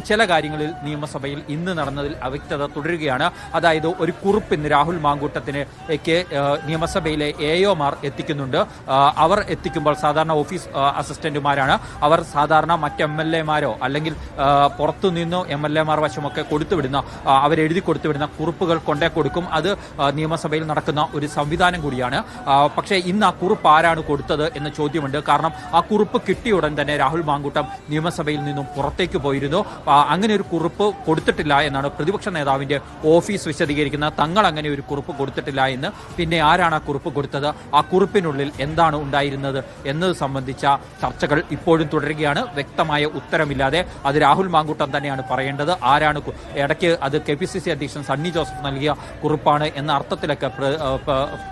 ചില കാര്യങ്ങളിൽ നിയമസഭയിൽ ഇന്ന് നടന്നതിൽ അവ്യക്തത തുടരുകയാണ്. അതായത് ഒരു കുറിപ്പ് ഇന്ന് രാഹുൽ മാങ്കൂട്ടത്തിന് നിയമസഭയിലെ എഒമാർ എത്തിക്കുന്നുണ്ട്. അവർ എത്തിക്കുമ്പോൾ സാധാരണ ഓഫീസ് അസിസ്റ്റന്റുമാരാണ്. അവർ സാധാരണ മറ്റ് എം എൽ എമാരോ അല്ലെങ്കിൽ പുറത്തുനിന്നോ പുറത്തു നിന്നോ എം എൽ എമാർ വശമൊക്കെ കൊടുത്തുവിടുന്ന അവരെഴുതി കൊടുത്തുവിടുന്ന കുറിപ്പുകൾ കൊണ്ടേ കൊടുക്കും. അത് നിയമസഭയിൽ നടക്കുന്ന ഒരു സംവിധാനം കൂടിയാണ്. പക്ഷേ ഇന്ന് ആ കുറിപ്പ് ആരാണ് കൊടുത്തത് എന്ന ചോദ്യമുണ്ട്. കാരണം ആ കുറിപ്പ് കിട്ടിയ ഉടൻ തന്നെ രാഹുൽ മാങ്കൂട്ടം നിയമസഭയിൽ നിന്നും പുറത്തേക്ക് പോയിരുന്നു. അങ്ങനെ ഒരു കുറിപ്പ് കൊടുത്തിട്ടില്ല എന്നാണ് പ്രതിപക്ഷ നേതാവിന്റെ ഓഫീസ് വിശദീകരിക്കുന്ന തങ്ങൾ അങ്ങനെ ഒരു കുറിപ്പ് കൊടുത്തിട്ടില്ല എന്ന്. പിന്നെ ആരാണ് ആ കുറിപ്പ് കൊടുത്തത്? ആ കുറിപ്പിനുള്ളിൽ എന്താണ് ഉണ്ടായിരുന്നത് എന്നത് സംബന്ധിച്ച ചർച്ചകൾ ഇപ്പോഴും തുടരുകയാണ്. വ്യക്തമായ ഉത്തരമില്ലാതെ അത് രാഹുൽ മാങ്കൂട്ടം തന്നെയാണ് പറയേണ്ടത്. ആരാണ് ഇടയ്ക്ക് അത് കെ പി സി സി അധ്യക്ഷൻ സണ്ണി ജോസഫ് നൽകിയ കുറിപ്പാണ് എന്ന അർത്ഥത്തിലൊക്കെ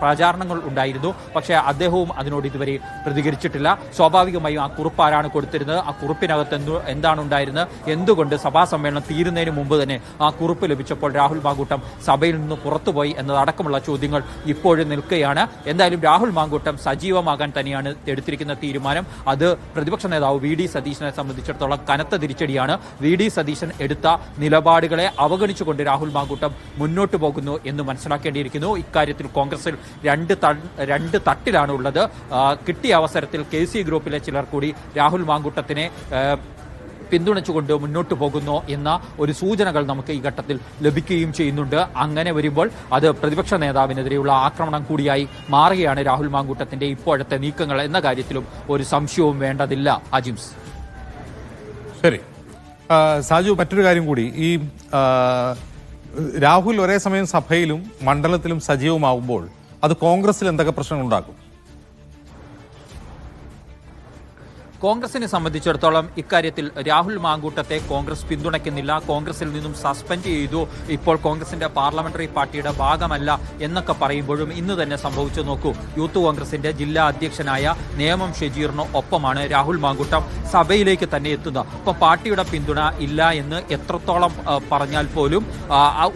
പ്രചാരണങ്ങൾ ഉണ്ടായിരുന്നു. പക്ഷേ അദ്ദേഹവും അതിനോട് ഇതുവരെ പ്രതികരിച്ചിട്ടില്ല. സ്വാഭാവികമായും ആ കുറിപ്പ് ആരാണ് കൊടുത്തിരുന്നത്? ആ കുറിപ്പിനകത്ത് എന്തു എന്താണ് ഉണ്ടായിരുന്നത്? എന്തുകൊണ്ട് സഭാ സമ്മേളനം തീരുന്നതിന് മുമ്പ് തന്നെ ആ കുറിപ്പ് ലഭിച്ചപ്പോൾ രാഹുൽ മാങ്കൂട്ടം സഭയിൽ നിന്ന് പുറത്തുപോയി എന്നതടക്കമുള്ള ചോദ്യങ്ങൾ ഇപ്പോഴും നിൽക്കുകയാണ്. എന്തായാലും രാഹുൽ മാങ്കൂട്ടം സജീവമാകാൻ തന്നെയാണ് എടുത്തിരിക്കുന്ന തീരുമാനം. അത് പ്രതിപക്ഷ നേതാവ് വി ഡി സതീശനെ സംബന്ധിച്ചിടത്തോളം കനത്ത തിരിച്ചടിയാണ്. വി ഡി സതീശൻ എടുത്ത നിലപാടുകളെ അവഗണിച്ചുകൊണ്ട് രാഹുൽ മാങ്കൂട്ടം മുന്നോട്ട് പോകുന്നു എന്ന് മനസ്സിലാക്കേണ്ടിയിരിക്കുന്നു. ഇക്കാര്യത്തിൽ കോൺഗ്രസിൽ രണ്ട് രണ്ട് തട്ടിലാണ് ഉള്ളത് കിട്ടിയ അവസരത്തിൽ കെ സി ഗ്രൂപ്പിലെ ചിലർ കൂടി രാഹുൽ മാങ്കൂട്ടത്തിനെ പിന്തുണച്ചുകൊണ്ട് മുന്നോട്ട് പോകുന്നു എന്ന ഒരു സൂചനകൾ നമുക്ക് ഈ ഘട്ടത്തിൽ ലഭിക്കുകയും ചെയ്യുന്നുണ്ട്. അങ്ങനെ വരുമ്പോൾ അത് പ്രതിപക്ഷ നേതാവിനെതിരെയുള്ള ആക്രമണം കൂടിയായി മാറുകയാണ് രാഹുൽ മാങ്കൂട്ടത്തിന്റെ ഇപ്പോഴത്തെ നീക്കങ്ങൾ എന്ന കാര്യത്തിലും ഒരു സംശയവും വേണ്ടതില്ല. അജിംസ്. ശരി. സാജു മറ്റൊരു കാര്യം കൂടി. ഈ രാഹുൽ ഒരേ സമയം സഭയിലും മണ്ഡലത്തിലും സജീവമാകുമ്പോൾ അത് കോൺഗ്രസിൽ എന്തൊക്കെ പ്രശ്നങ്ങൾ ഉണ്ടാക്കും കോൺഗ്രസിനെ സംബന്ധിച്ചിടത്തോളം ഇക്കാര്യത്തിൽ രാഹുൽ മാങ്കൂട്ടത്തെ കോൺഗ്രസ് പിന്തുണയ്ക്കുന്നില്ല. കോൺഗ്രസിൽ നിന്നും സസ്പെൻഡ് ചെയ്തു. ഇപ്പോൾ കോൺഗ്രസിന്റെ പാർലമെന്ററി പാർട്ടിയുടെ ഭാഗമല്ല എന്നൊക്കെ പറയുമ്പോഴും ഇന്ന് തന്നെ സംഭവിച്ചു നോക്കൂ. യൂത്ത് കോൺഗ്രസിന്റെ ജില്ലാ അധ്യക്ഷനായ നേമം ഷെജീറിന് ഒപ്പമാണ് രാഹുൽ മാങ്കൂട്ടം സഭയിലേക്ക് തന്നെ എത്തുന്നത്. അപ്പൊ പാർട്ടിയുടെ പിന്തുണ ഇല്ല എന്ന് എത്രത്തോളം പറഞ്ഞാൽ പോലും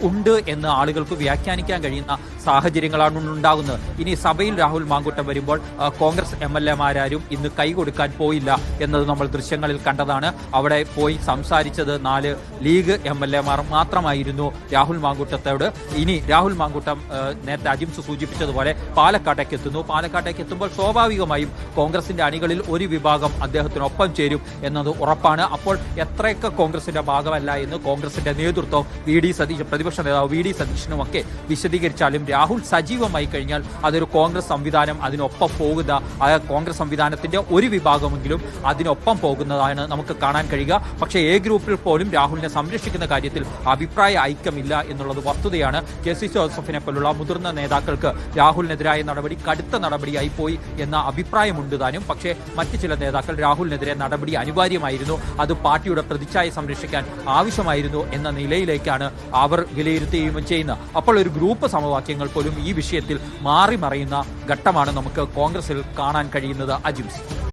ഉണ്ട് എന്ന് ആളുകൾക്ക് വ്യാഖ്യാനിക്കാൻ കഴിയുന്ന സാഹചര്യങ്ങളാണ് ഉണ്ടാകുന്നത്. ഇനി സഭയിൽ രാഹുൽ മാങ്കുട്ടം വരുമ്പോൾ കോൺഗ്രസ് എം എൽ എമാരും ഇന്ന് കൈ കൊടുക്കാൻ പോയില്ല എന്നത് നമ്മൾ ദൃശ്യങ്ങളിൽ കണ്ടതാണ്. അവിടെ പോയി സംസാരിച്ചത് നാല് ലീഗ് എം എൽ എമാർ മാത്രമായിരുന്നു രാഹുൽ മാങ്കുട്ടത്തോട്. ഇനി രാഹുൽ മാങ്കുട്ടം നേരത്തെ അജിംസ് സൂചിപ്പിച്ചതുപോലെ പാലക്കാട്ടേക്ക് എത്തുന്നു. പാലക്കാട്ടേക്ക് എത്തുമ്പോൾ സ്വാഭാവികമായും കോൺഗ്രസിന്റെ അണികളിൽ ഒരു വിഭാഗം അദ്ദേഹത്തിനൊപ്പം ചേരും എന്നത് ഉറപ്പാണ്. അപ്പോൾ എത്രയൊക്കെ കോൺഗ്രസിന്റെ ഭാഗമല്ല എന്ന് കോൺഗ്രസിന്റെ നേതൃത്വം വി ഡി സതീശ് പ്രതിപക്ഷ നേതാവ് വി ഡി സതീശനുമൊക്കെ വിശദീകരിച്ചാലും രാഹുൽ സജീവമായി കഴിഞ്ഞാൽ അതൊരു കോൺഗ്രസ് സംവിധാനം അതിനൊപ്പം പോകുന്ന കോൺഗ്രസ് സംവിധാനത്തിന്റെ ഒരു വിഭാഗമെങ്കിലും അതിനൊപ്പം പോകുന്നതാണ് നമുക്ക് കാണാൻ കഴിയുക. പക്ഷേ എ ഗ്രൂപ്പിൽ പോലും രാഹുലിനെ സംരക്ഷിക്കുന്ന കാര്യത്തിൽ അഭിപ്രായ ഐക്യമില്ല എന്നുള്ളത് വസ്തുതയാണ് കെ സി ജോസഫിനെ പോലുള്ള മുതിർന്ന നേതാക്കൾക്ക് രാഹുലിനെതിരായ നടപടി കടുത്ത നടപടിയായി പോയി എന്ന അഭിപ്രായമുണ്ട് താനും. പക്ഷേ മറ്റ് ചില നേതാക്കൾ രാഹുലിനെതിരെ നടപടി അനിവാര്യമായിരുന്നു. അത് പാർട്ടിയുടെ പ്രതിച്ഛായ സംരക്ഷിക്കാൻ ആവശ്യമായിരുന്നു എന്ന നിലയിലേക്കാണ് അവർ വിലയിരുത്തുകയും ചെയ്യുന്നത്. അപ്പോൾ ഒരു ഗ്രൂപ്പ് സമവാക്യങ്ങൾ പോലും ഈ വിഷയത്തിൽ മാറി മറയുന്ന ഘട്ടമാണ് നമുക്ക് കോൺഗ്രസിൽ കാണാൻ കഴിയുന്നത്. അജിംസ്